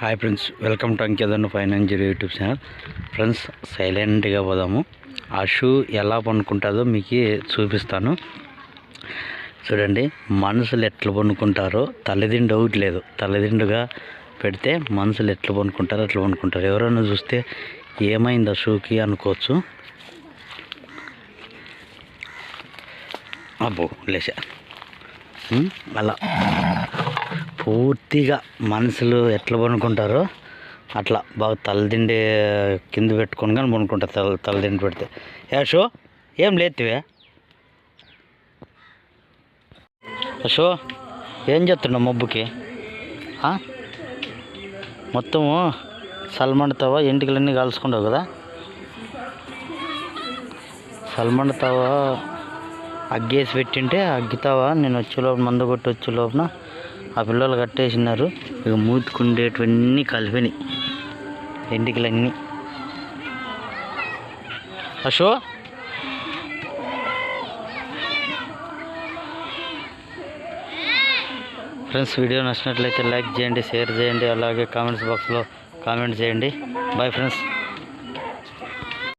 Hi friends welcome to అంకేదన్న financial YouTube channel friends సైలెంట్గా పోదాము. ఆ షూ ఎలా పనుకుంటుందో మీకు చూపిస్తాను. చూడండి మనుషులు ఎట్లా పనుకుంటారో తల్లిదిండు ఒకటి లేదు. తల్లిదిండుగా పెడితే మనుషులు ఎట్లా పనుకుంటారో అట్లా పనుకుంటారు. ఎవరైనా చూస్తే ఏమైంది ఆ షూకి అనుకోవచ్చు. అబ్బో లేచా. అలా పూర్తిగా మనుషులు ఎట్లా పనుకుంటారో అట్లా బాగా తలదిండి కింద పెట్టుకొని కానీ పనుకుంటారు తల తలదిండి పెడితే. యాషో షో ఏం లేతివే? షో ఏం చేస్తున్నావు మబ్బుకి? మొత్తము మొత్తము సల్మండుతావా ఎంటికలన్నీ కాల్చుకుంటావు కదా? సల్మండుతావా అగ్గేసి పెట్టింటే అగ్గితావా? నేను వచ్చే లోపల మందు కొట్టి వచ్చే లోపల ఆ పిల్లలు కట్టేసినారు. ఇక మూతుకుండేటివన్నీ కలిపినాయి. ఎంటికలన్నీ అశో. ఫ్రెండ్స్ వీడియో నచ్చినట్లయితే లైక్ చేయండి షేర్ చేయండి అలాగే కామెంట్స్ బాక్స్లో కామెంట్ చేయండి. Bye friends.